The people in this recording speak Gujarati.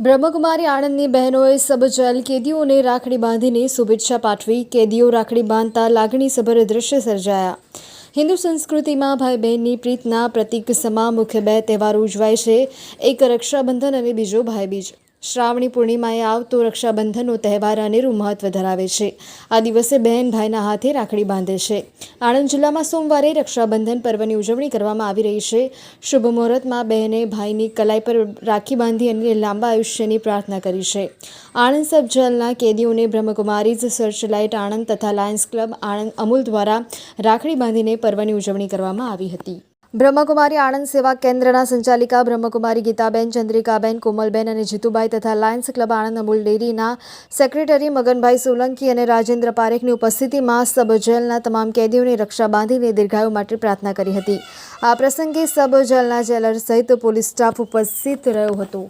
બ્રહ્મકુમારી આણંદની બહેનોએ સબ જેલ કેદીઓને રાખડી બાંધીને શુભેચ્છા પાઠવી. કેદીઓ રાખડી બાંધતા લાગણીસભર દ્રશ્ય સર્જાયા. હિન્દુ સંસ્કૃતિમાં ભાઈ બહેનની પ્રીતના પ્રતીક સમા મુખ્ય બે તહેવારો ઉજવાય છે. એક રક્ષાબંધન અને બીજો ભાઈબીજ. શ્રાવણી પૂર્ણિમાએ આવતો રક્ષાબંધનનો તહેવાર અનેરું મહત્વ ધરાવે છે. આ દિવસે બહેન ભાઈના હાથે રાખડી બાંધે છે. આણંદ જિલ્લામાં સોમવારે રક્ષાબંધન પર્વની ઉજવણી કરવામાં આવી રહી છે. શુભ મુહૂર્તમાં બહેને ભાઈની કલાઈ પર રાખી બાંધી અને લાંબા આયુષ્યની પ્રાર્થના કરી છે. આણંદ સબ જેલના કેદીઓને બ્રહ્મકુમારીઝ સર્ચલાઇટ આણંદ તથા લાયન્સ ક્લબ આણંદ અમૂલ દ્વારા રાખડી બાંધીને પર્વની ઉજવણી કરવામાં આવી હતી. બ્રહ્મકુમારી આણંદ સેવા કેન્દ્રના સંચાલિકા બ્રહ્મકુમારી ગીતાબેન, ચંદ્રિકાબેન, કોમલબેન અને જીતુભાઈ તથા લાયન્સ ક્લબ આણંદ અમૂલ ડેરીના સેક્રેટરી મગનભાઈ સોલંકી અને રાજેન્દ્ર પારેખની ઉપસ્થિતિમાં સબ જેલના તમામ કેદીઓને રક્ષા બાંધીને દીર્ઘાયુ માટે પ્રાર્થના કરી હતી. આ પ્રસંગે સબ જેલના જેલર સહિત પોલીસ સ્ટાફ ઉપસ્થિત રહ્યો હતો.